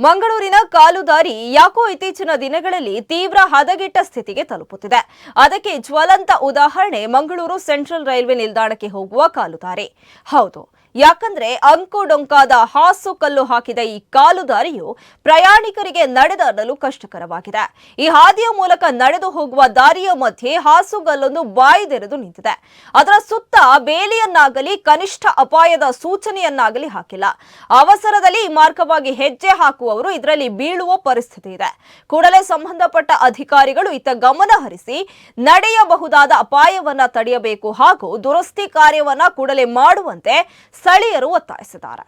ಮಂಗಳೂರಿನ ಕಾಲುದಾರಿ ಯಾಕೋ ಇತ್ತೀಚಿನ ದಿನಗಳಲ್ಲಿ ತೀವ್ರ ಹದಗೆಟ್ಟ ಸ್ಥಿತಿಗೆ ತಲುಪುತ್ತಿದೆ. ಅದಕ್ಕೆ ಜ್ವಲಂತ ಉದಾಹರಣೆ ಮಂಗಳೂರು ಸೆಂಟ್ರಲ್ ರೈಲ್ವೆ ನಿಲ್ದಾಣಕ್ಕೆ ಹೋಗುವ ಕಾಲುದಾರಿ ಹೌದು ಯಾಕಂದ್ರೆ ಅಂಕುಡೊಂಕಾದ ಹಾಸು ಕಲ್ಲು ಹಾಕಿದ ಈ ಕಾಲುದಾರಿಯು ಪ್ರಯಾಣಿಕರಿಗೆ ನಡೆದಾಡಲು ಕಷ್ಟಕರವಾಗಿದೆ. ಈ ಹಾದಿಯ ಮೂಲಕ ನಡೆದು ಹೋಗುವ ದಾರಿಯ ಮಧ್ಯೆ ಹಾಸುಗಲ್ಲೊಂದು ಬಾಯಿದೆರೆದು ನಿಂತಿದೆ. ಅದರ ಸುತ್ತ ಬೇಲಿಯನ್ನಾಗಲಿ, ಕನಿಷ್ಠ ಅಪಾಯದ ಸೂಚನೆಯನ್ನಾಗಲಿ ಹಾಕಿಲ್ಲ. ಅವಸರದಲ್ಲಿ ಈ ಮಾರ್ಗವಾಗಿ ಹೆಜ್ಜೆ ಹಾಕುವವರು ಇದರಲ್ಲಿ ಬೀಳುವ ಪರಿಸ್ಥಿತಿ ಇದೆ. ಕೂಡಲೇ ಸಂಬಂಧಪಟ್ಟ ಅಧಿಕಾರಿಗಳು ಇತ್ತ ಗಮನ ಹರಿಸಿ ನಡೆಯಬಹುದಾದ ಅಪಾಯವನ್ನ ತಡೆಯಬೇಕು ಹಾಗೂ ದುರಸ್ತಿ ಕಾರ್ಯವನ್ನ ಕೂಡಲೇ ಮಾಡುವಂತೆ ಸ್ಥಳೀಯರು ಒತ್ತಾಯಿಸಿದ್ದಾರೆ.